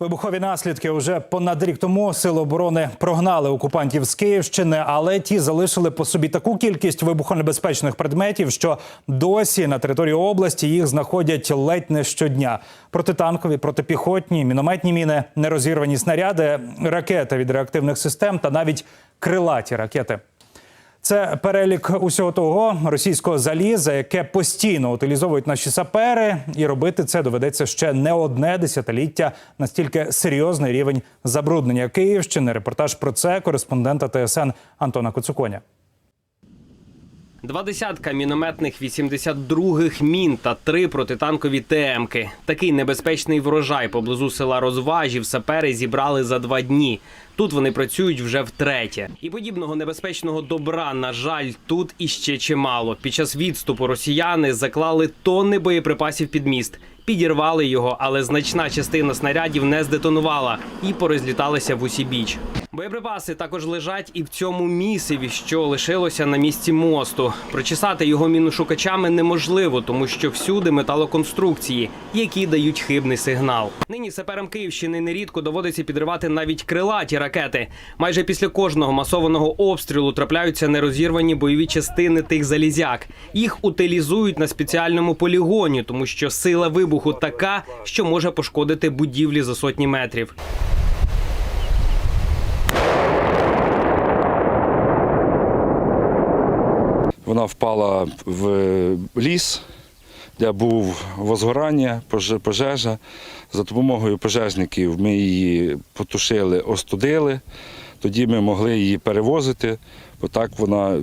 Вибухові наслідки уже понад рік тому сили оборони прогнали окупантів з Київщини, але ті залишили по собі таку кількість вибухонебезпечних предметів, що досі на території області їх знаходять ледь не щодня. Протитанкові, протипіхотні, мінометні міни, нерозірвані снаряди, ракети від реактивних систем та навіть крилаті ракети. Це перелік усього того російського заліза, яке постійно утилізовують наші сапери, і робити це доведеться ще не одне десятиліття. Настільки серйозний рівень забруднення Київщини. Репортаж про це кореспондента ТСН Антона Коцуконя. Два десятка мінометних 82-х мін та три протитанкові ТМки. Такий небезпечний врожай поблизу села Розважів сапери зібрали за два дні. Тут вони працюють вже втретє. І подібного небезпечного добра, на жаль, тут іще чимало. Під час відступу росіяни заклали тонни боєприпасів під міст. Підірвали його, але значна частина снарядів не здетонувала і порозліталися в усі біч. Боєприпаси також лежать і в цьому місиві, що лишилося на місці мосту. Прочесати його міношукачами неможливо, тому що всюди металоконструкції, які дають хибний сигнал. Нині саперам Київщини нерідко доводиться підривати навіть крилаті ракети. Майже після кожного масованого обстрілу трапляються нерозірвані бойові частини тих залізяк. Їх утилізують на спеціальному полігоні, тому що сила вибуху така, що може пошкодити будівлі за сотні метрів. Вона впала в ліс, де був возгорання, пожежа. За допомогою пожежників ми її потушили, остудили. Тоді ми могли її перевозити, бо так вона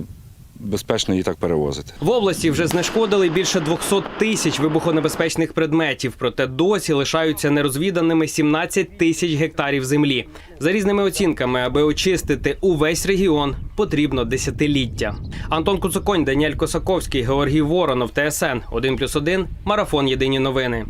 безпечно її так перевозити. В області вже знешкодили більше 200 тисяч вибухонебезпечних предметів, проте досі лишаються нерозвіданими 17 тисяч гектарів землі. За різними оцінками, аби очистити увесь регіон, потрібно десятиліття. Антон Куцуконь, Даніель Косаковський, Георгій Воронов, ТСН 1+,1, Марафон Єдині новини.